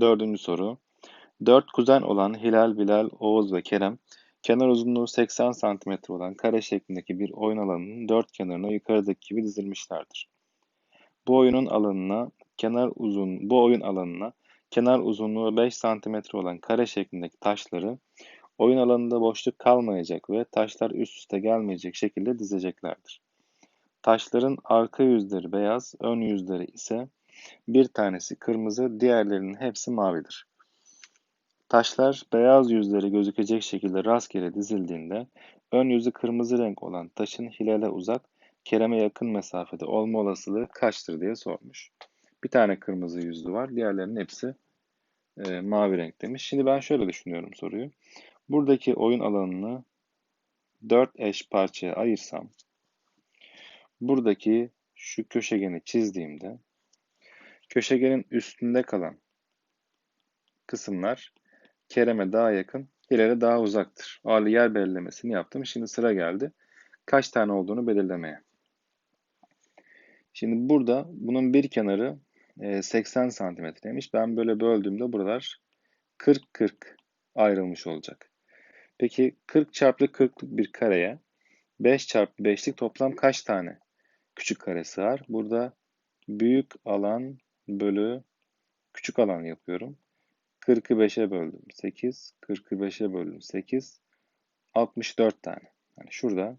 Dördüncü soru. Dört kuzen olan Hilal, Bilal, Oğuz ve Kerem, kenar uzunluğu 80 cm olan kare şeklindeki bir oyun alanının dört kenarına yukarıdaki gibi dizilmişlerdir. Bu oyunun alanına kenar uzun bu oyun alanına kenar uzunluğu 5 cm olan kare şeklindeki taşları oyun alanında boşluk kalmayacak ve taşlar üst üste gelmeyecek şekilde dizeceklerdir. Taşların arka yüzleri beyaz, ön yüzleri ise bir tanesi kırmızı, diğerlerinin hepsi mavidir. Taşlar beyaz yüzleri gözükecek şekilde rastgele dizildiğinde ön yüzü kırmızı renk olan taşın hilale uzak, Kerem'e yakın mesafede olma olasılığı kaçtır diye sormuş. Bir tane kırmızı yüzlü var, diğerlerinin hepsi e, mavi renk demiş. Şimdi ben şöyle düşünüyorum soruyu. Buradaki oyun alanını dört eş parçaya ayırsam, buradaki şu köşegeni çizdiğimde köşegenin üstünde kalan kısımlar Kerem'e daha yakın, Hilal'e daha uzaktır. Ağırlı yer belirlemesini yaptım. Şimdi sıra geldi. Kaç tane olduğunu belirlemeye. Şimdi burada bunun bir kenarı 80 santimetreymiş. Ben böyle böldüğümde buralar 40-40 ayrılmış olacak. Peki 40 çarpı 40'lık bir kareye 5 çarpı 5'lik toplam kaç tane küçük kare sığar? Burada büyük alan bölü küçük alan yapıyorum. 40'ı 5'e böldüm 8, 40'ı 5'e böldüm 8, 64 tane. Yani şurada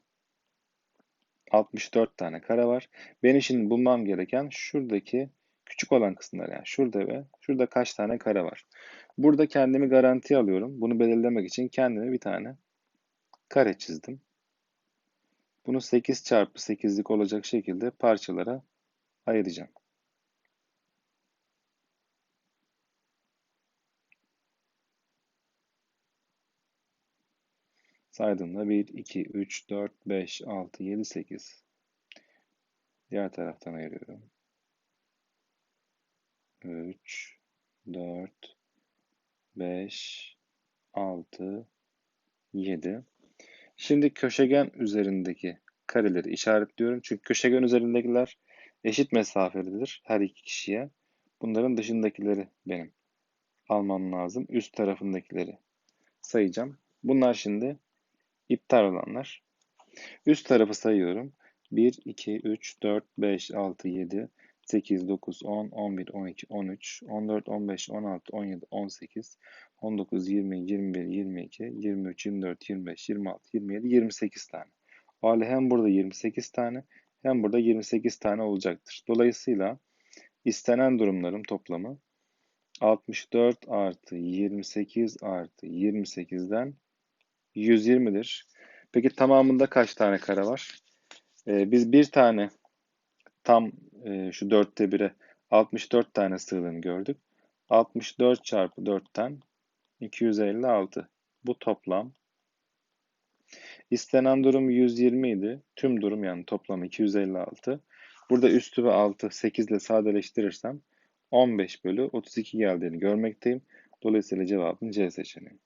64 tane kare var. Benim şimdi bulmam gereken şuradaki küçük olan kısımlar yani şurada ve şurada kaç tane kare var. Burada kendimi garantiye alıyorum. Bunu belirlemek için kendime bir tane kare çizdim. Bunu 8 çarpı 8'lik olacak şekilde parçalara ayıracağım. Saydığımda 1, 2, 3, 4, 5, 6, 7, 8. Diğer taraftan ayırıyorum. 3, 4, 5, 6, 7. Şimdi köşegen üzerindeki kareleri işaretliyorum. Çünkü köşegen üzerindekiler eşit mesafelidir her iki kişiye. Bunların dışındakileri benim almam lazım. Üst tarafındakileri sayacağım. Bunlar şimdi iptal olanlar. Üst tarafı sayıyorum. 1, 2, 3, 4, 5, 6, 7, 8, 9, 10, 11, 12, 13, 14, 15, 16, 17, 18, 19, 20, 21, 22, 23, 24, 25, 26, 27, 28 tane. O halde hem burada 28 tane hem burada 28 tane olacaktır. Dolayısıyla istenen durumların toplamı 64 artı 28 artı 28'den 120'dir. Peki tamamında kaç tane kare var? Ee, biz bir tane tam e, şu 4'te 1'e 64 tane sığdığını gördük. 64 çarpı 4'ten 256. Bu toplam. İstenen durum 120 idi. Tüm durum yani toplam 256. Burada üstü ve altı 8 ile sadeleştirirsem 15 bölü 32 geldiğini görmekteyim. Dolayısıyla cevabım C seçeneği.